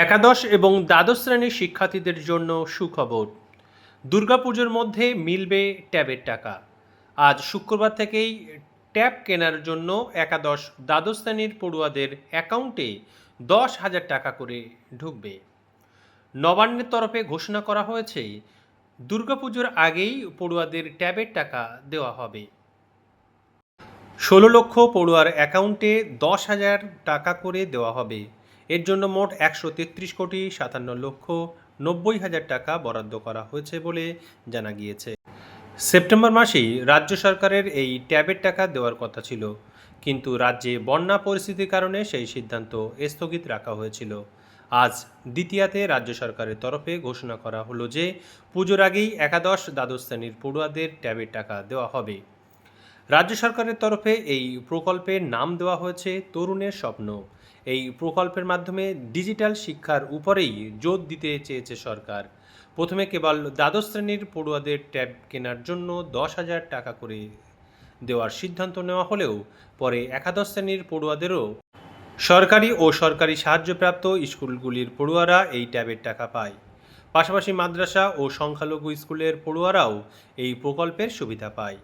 একাদশ এবং দ্বাদশ শ্রেণির শিক্ষার্থীদের জন্য সুখবর। দুর্গাপুজোর মধ্যে মিলবে ট্যাবের টাকা। আজ শুক্রবার থেকেই ট্যাব কেনার জন্য একাদশ, দ্বাদশ শ্রেণির পড়ুয়াদের অ্যাকাউন্টে দশ হাজার টাকা করে ঢুকবে। নবান্নের তরফে ঘোষণা করা হয়েছে, দুর্গাপুজোর আগেই পড়ুয়াদের ট্যাবের টাকা দেওয়া হবে। ষোলো লক্ষ পড়ুয়ার অ্যাকাউন্টে দশ হাজার টাকা করে দেওয়া হবে। এর জন্য মোট একশো তেত্রিশ কোটি সাতান্ন লক্ষ নব্বই হাজার টাকা বরাদ্দ করা হয়েছে বলে জানা গিয়েছে। সেপ্টেম্বর মাসেই রাজ্য সরকারের এই ট্যাবের টাকা দেওয়ার কথা ছিল, কিন্তু রাজ্যে বন্যা পরিস্থিতির কারণে সেই সিদ্ধান্ত স্থগিত রাখা হয়েছিল। আজ দ্বিতীয়াতে রাজ্য সরকারের তরফে ঘোষণা করা হলো যে পুজোর আগেই একাদশ দ্বাদশ শ্রেণির পড়ুয়াদের ট্যাবের টাকা দেওয়া হবে। রাজ্য সরকারের তরফে এই প্রকল্পের নাম দেওয়া হয়েছে তরুণের স্বপ্ন। এই প্রকল্পের মাধ্যমে ডিজিটাল শিক্ষার উপরেই জোর দিতে চেয়েছে সরকার। প্রথমে কেবল দ্বাদশ শ্রেণির পড়ুয়াদের ট্যাব কেনার জন্য দশ হাজার টাকা করে দেওয়ার সিদ্ধান্ত নেওয়া হলেও পরে একাদশ শ্রেণির পড়ুয়াদেরও সরকারি ও সরকারি সাহায্যপ্রাপ্ত স্কুলগুলির পড়ুয়ারা এই ট্যাবের টাকা পায়। পাশাপাশি মাদ্রাসা ও সংখ্যালঘু স্কুলের পড়ুয়ারাও এই প্রকল্পের সুবিধা পায়।